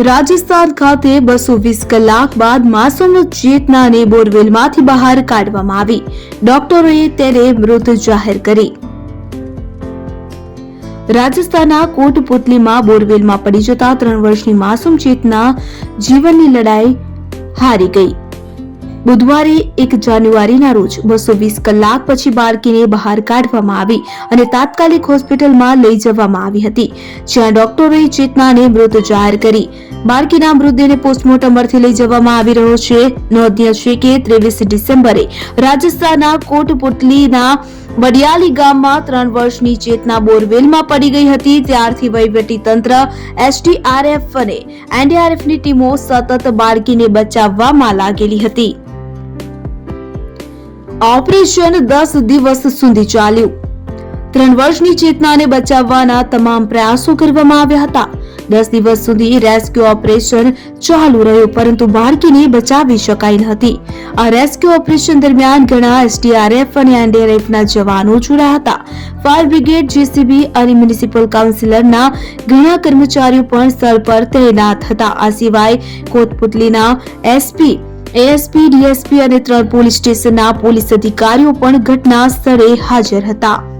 રાજસ્થાન ખાતે બસો વીસ કલાક બાદ માસૂમ ચેતનાને બોરવેલમાંથી બહાર કાઢવામાં આવી. ડોક્ટરોએ તેને મૃત જાહેર કરી. રાજસ્થાનના કોટપુતલીમાં બોરવેલમાં પડી જતા ત્રણ વર્ષની માસૂમ ચેતના જીવનની લડાઈ હારી ગઈ. બુધવારે એક જાન્યુઆરીના રોજ બસો વીસ કલાક પછી બાળકીને બહાર કાઢવામાં આવી અને તાત્કાલિક હોસ્પિટલમાં લઈ જવામાં આવી હતી. જ્યાં ડોક્ટરોએ ચેતનાને મૃત જાહેર કરી. બાળકીના મૃતદેહને પોસ્ટમોર્ટમ અર્થે લઈ જવામાં આવી રહ્યો છે. નોંધનીય છે કે ત્રેવીસ ડિસેમ્બરે રાજસ્થાનના કોટપુતલીના વડિયાલી ગામમાં ત્રણ વર્ષની ચેતના બોરવેલમાં પડી ગઈ હતી. ત્યારથી વહીવટી તંત્ર એસડીઆરએફ અને એનડીઆરએફની ટીમો સતત બાળકીને બચાવવામાં લાગેલી હતી. ઓપરેશન દસ દિવસ સુધી ચાલ્યું. ત્રણ વર્ષની ચેતનાને બચાવવાના તમામ પ્રયાસો કરવામાં આવ્યા હતા. દસ દિવસ સુધી રેસ્ક્યુ ઓપરેશન ચાલુ રહ્યું, પરંતુ બાળકીને બચાવી શકાઈ ન હતી. આ રેસ્ક્યુ ઓપરેશન દરમિયાન ઘણા એસડીઆરએફ અને એનડીઆરએફના જવાનો જોડાયા હતા. ફાયર બ્રિગેડ, જેસીબી અને મ્યુનિસિપલ કાઉન્સિલરના ઘણા કર્મચારીઓ પણ સ્થળ પર તૈનાત હતા. આ સિવાય કોટપુતલીના એસપી એએસપી ડીએસપી અને ત્રણ પોલીસ સ્ટેશનના પોલીસ અધિકારીઓ પણ ઘટના સ્થળે હાજર હતા.